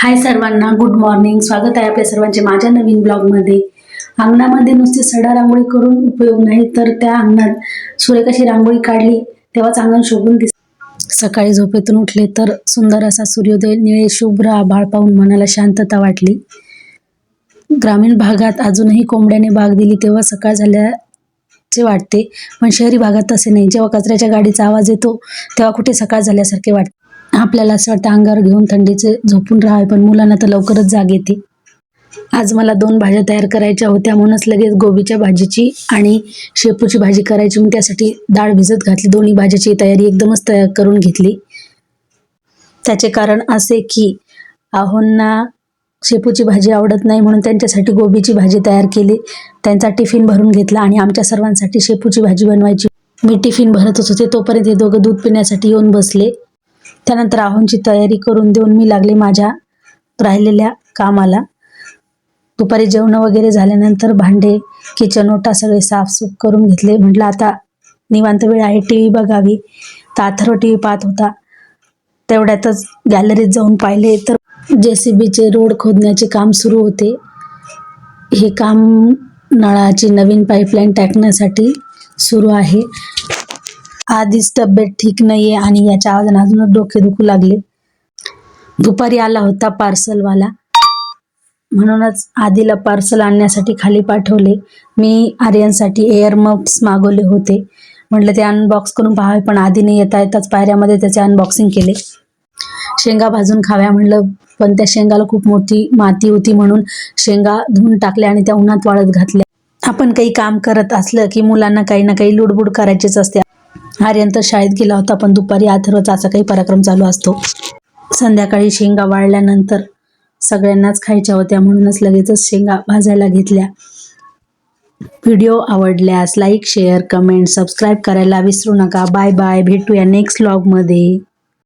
हाय सर्वांना good morning स्वागत आहे आपल्या सर्वांचे माझ्या नवीन ब्लॉगमध्ये अंगणामध्ये नुसती सडा रांगोळी करून उपयोग नाही तर त्या अंगणात सुरेखाशी रांगोळी काढली तेव्हाच अंगण शोभून दिस सकाळी झोपेतून उठले तर सुंदर असा सूर्योदय निळे शुभ्र आभाळ पाहून मनाला शांतता वाटली. ग्रामीण भागात अजूनही कोंबड्याने बाग दिली तेव्हा सकाळ झाल्याचे वाटते. पण शहरी भागात तसे नाही. जेव्हा कचऱ्याच्या गाडीचा आवाज येतो तेव्हा कुठे सकाळ झाल्यासारखे वाटते. आपल्याला असं वाटतं अंगावर घेऊन थंडीचे झोपून राहावे पण मुलांना तर लवकरच जाग येते. आज मला दोन भाज्या तयार करायच्या होत्या म्हणूनच लगेच गोबीच्या भाजीची आणि शेपूची भाजी करायची. मग त्यासाठी डाळ भिजत घातली दोन्ही भाज्याची तयारी एकदमच तयार करून घेतली. त्याचे कारण असे की आहोंना शेपूची भाजी आवडत नाही म्हणून त्यांच्यासाठी गोबीची भाजी तयार केली. त्यांचा टिफिन भरून घेतला आणि आमच्या सर्वांसाठी शेपूची भाजी बनवायची. मी टिफिन भरतच होते तोपर्यंत हे दोघं दूध पिण्यासाठी येऊन बसले. त्यानंतर आहोंची तयारी करून देऊन मी लागले माझ्या राहिलेल्या कामाला. दुपारी जेवण वगैरे झाल्यानंतर भांडे किचन ओटा सगळे साफसूफ करून घेतले. म्हटलं आता निवांत वेळ आहे टी व्ही बघावी. तर अथर्व टी व्ही पाहत होता. तेवढ्यातच गॅलरीत जाऊन पाहिले तर जे सी बीचे रोड खोदण्याचे काम सुरू होते. हे काम नळाची नवीन पाईपलाईन टाकण्यासाठी सुरू आहे. आधीच तब्येत ठीक नाहीये आणि याच्या आवाजाने अजूनच डोके दुखू लागले. दुपारी आला होता पार्सलवाला. म्हणूनच आधीला पार्सल आणण्यासाठी खाली पाठवले. मी आर्यनसाठी एअर मप्स मागवले होते. म्हटलं ते अनबॉक्स करून पाहावे पण आधीने येता येताच पायऱ्यामध्ये त्याचे अनबॉक्सिंग केले. शेंगा भाजून खाव्या म्हणलं पण त्या शेंगाला खूप मोठी माती होती म्हणून शेंगा धुवून टाकल्या आणि त्या उन्हात वाळत घातल्या. आपण काही काम करत असलं की मुलांना काही ना काही लुडबुड करायचीच असते. आर्यन तर शाळेत गेला होता पण दुपारी अथर्वचा असा काही पराक्रम चालू असतो. संध्याकाळी शेंगा वाळल्यानंतर सगळ्यांनाच खायच्या होत्या म्हणूनच लगेचच शेंगा भाजायला घेतल्या. व्हिडिओ आवडल्यास लाईक शेअर कमेंट सबस्क्राईब करायला विसरू नका. Bye bye. भेटूया नेक्स्ट व्लॉगमध्ये